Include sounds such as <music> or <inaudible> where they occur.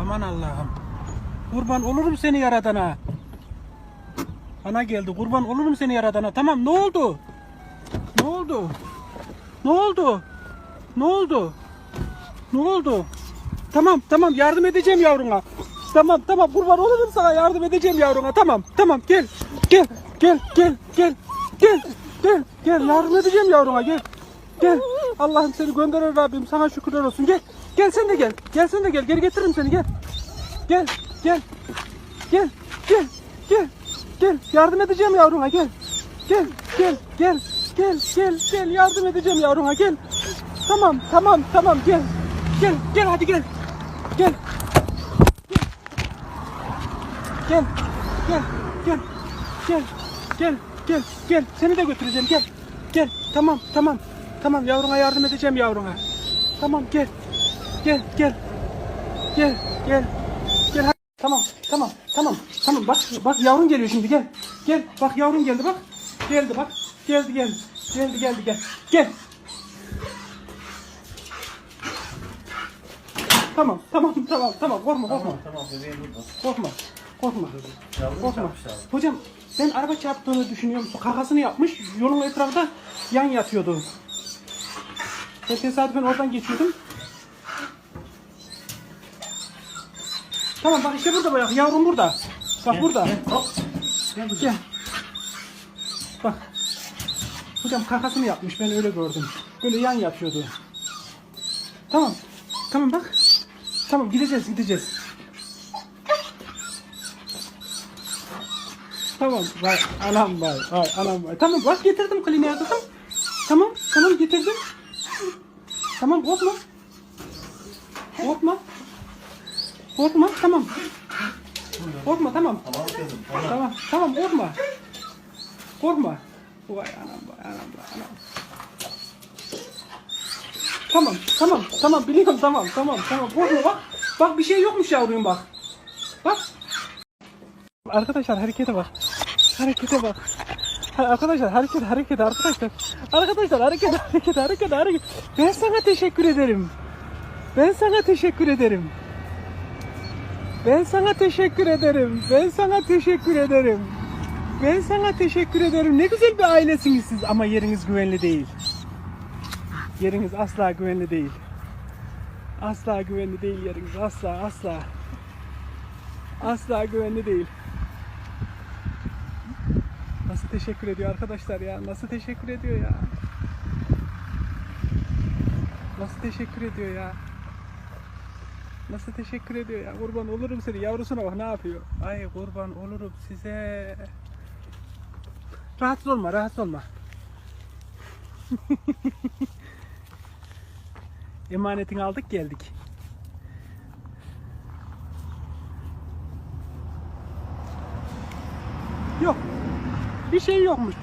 Aman Allah'ım. Kurban olurum seni yaradana. Ana geldi. Kurban olurum seni yaradana. Tamam ne oldu? Ne oldu? Ne oldu? Ne oldu? Ne oldu? Tamam tamam yardım edeceğim yavruna. Tamam tamam kurban olurum sana yardım edeceğim yavruna. Tamam tamam gel. Gel gel gel gel. Gel gel gel yardım edeceğim yavruna gel. Gel. Allah'ım seni gönderir Rabbim sana şükürler olsun. Gel. Gel sen de gel. Gel sen de gel. Geri getiririm seni gel. Gel gel. Gel gel gel. Gel yardım edeceğim yavruna gel. Gel gel gel. Gel gel gel yardım edeceğim yavruna gel. Tamam tamam tamam gel. Gel gel hadi gel. Gel. Gel. Gel. Gel. Gel. Gel. Gel. Gel. Seni de götüreceğim. Gel. Gel. Tamam. Tamam. Tamam yavruna yardım edeceğim yavruna. Tamam gel. Gel. Gel. Gel. Gel. Gel. hadi. Tamam. Tamam. Tamam. Tamam. Bak bak yavrun geliyor şimdi. Gel. Gel. Bak yavrun geldi bak. Geldi bak. Geldi geldi. Geldi geldi gel. Gel. Tamam. Tamam. Tamam. Tamam. Korkma korkma. Tamam bebeğim burada. Korkma. Korkma. Yavrum Korkma. çarpmış abi. Hocam ben araba çarptığını düşünüyorum. Kakasını yapmış. Yolun etrafında yan yatıyordu. Ben tesadüfen oradan geçiyordum. Tamam bak işte burada bak. Yavrum burada. Bak burada. Hop. Gel. Bak. Hocam kakasını yapmış. Ben öyle gördüm. Böyle yan yatıyordu. Tamam. Tamam bak. Tamam gideceğiz gideceğiz. Tamam vay anam vay vay anam vay. Tamam bak getirdim kliniğe kızım. Tamam tamam getirdim. Tamam korkma. Korkma. Korkma tamam. Korkma tamam. Tamam. Tamam. Tamam, korkma. Korkma. Vay anam vay anam vay anam. Tamam, tamam, tamam biliyorum tamam, tamam, tamam. Korkma bak. Bak bir şey yokmuş yavrum bak. Bak. Arkadaşlar harekete bak. Harekete bak. Arkadaşlar hareket hareket arkadaşlar. Arkadaşlar hareket hareket hareket hareket. Ben sana teşekkür ederim. Ben sana teşekkür ederim. Ben sana teşekkür ederim. Ben sana teşekkür ederim. Ben sana teşekkür ederim. Ne güzel bir ailesiniz siz ama yeriniz güvenli değil. Yeriniz asla güvenli değil. Asla güvenli değil yeriniz. Asla asla. Asla güvenli değil. Nasıl teşekkür ediyor arkadaşlar ya? Nasıl teşekkür ediyor ya? Nasıl teşekkür ediyor ya? Nasıl teşekkür ediyor ya? Kurban olurum seni. Yavrusuna bak ne yapıyor? Ay kurban olurum size. Rahatsız olma, rahatsız olma. <laughs> Emanetini aldık geldik. Yok. Bir şey yokmuş.